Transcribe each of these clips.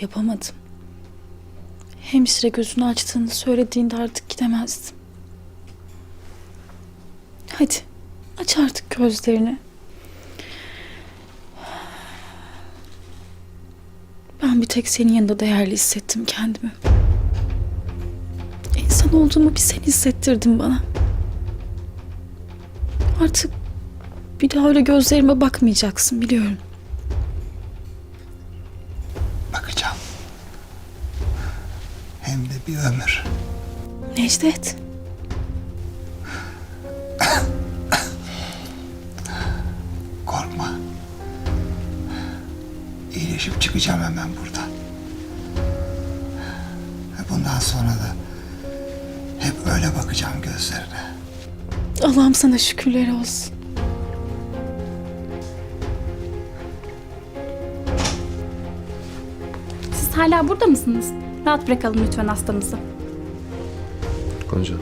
Yapamadım. Hemşire gözünü açtığını söylediğinde artık gidemezdim. Hadi aç artık gözlerini. Ben bir tek senin yanında değerli hissettim kendimi. İnsan olduğumu bir sen hissettirdin bana. Artık bir daha öyle gözlerime bakmayacaksın biliyorum. Hem de bir ömür. Necdet. Korkma. İyileşip çıkacağım hemen buradan. Bundan sonra da hep öyle bakacağım gözlerine. Allah'ım sana şükürler olsun. Siz hala burada mısınız? Rahat bırakalım lütfen hastamızı. Gonca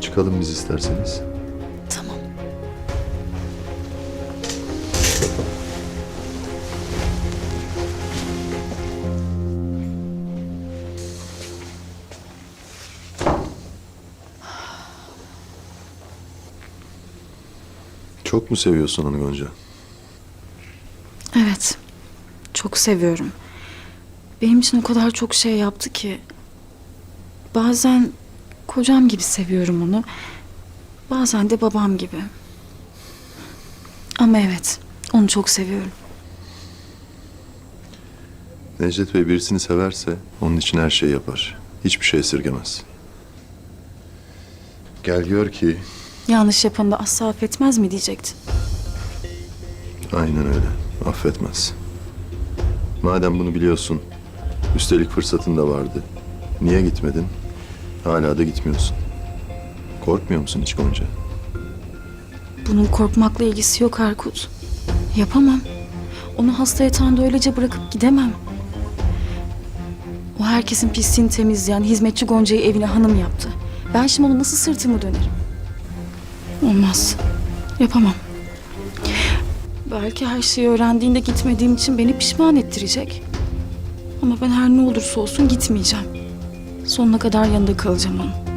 çıkalım biz isterseniz. Tamam. Çok mu seviyorsun onu Gonca? Evet. Çok seviyorum. Benim için o kadar çok şey yaptı ki. Bazen kocam gibi seviyorum onu. Bazen de babam gibi. Ama evet, onu çok seviyorum. Necdet Bey birisini severse onun için her şeyi yapar. Hiçbir şey esirgemez. Gel gör ki Yanlış yapanı da asla affetmez mi diyecektin. aynen öyle. Affetmez. Madem bunu biliyorsun, üstelik fırsatın da vardı. Niye gitmedin? Hala da gitmiyorsun. Korkmuyor musun hiç Gonca? Bunun korkmakla ilgisi yok Erkut. Yapamam. Onu hasta yatağında öylece bırakıp gidemem. O herkesin pisliğini temizleyen hizmetçi Gonca'yı evine hanım yaptı. Ben şimdi ona nasıl sırtımı dönerim? Olmaz. Yapamam. Belki her şeyi öğrendiğinde gitmediğim için beni pişman ettirecek. Ama ben her ne olursa olsun gitmeyeceğim. Sonuna kadar yanında kalacağım onun.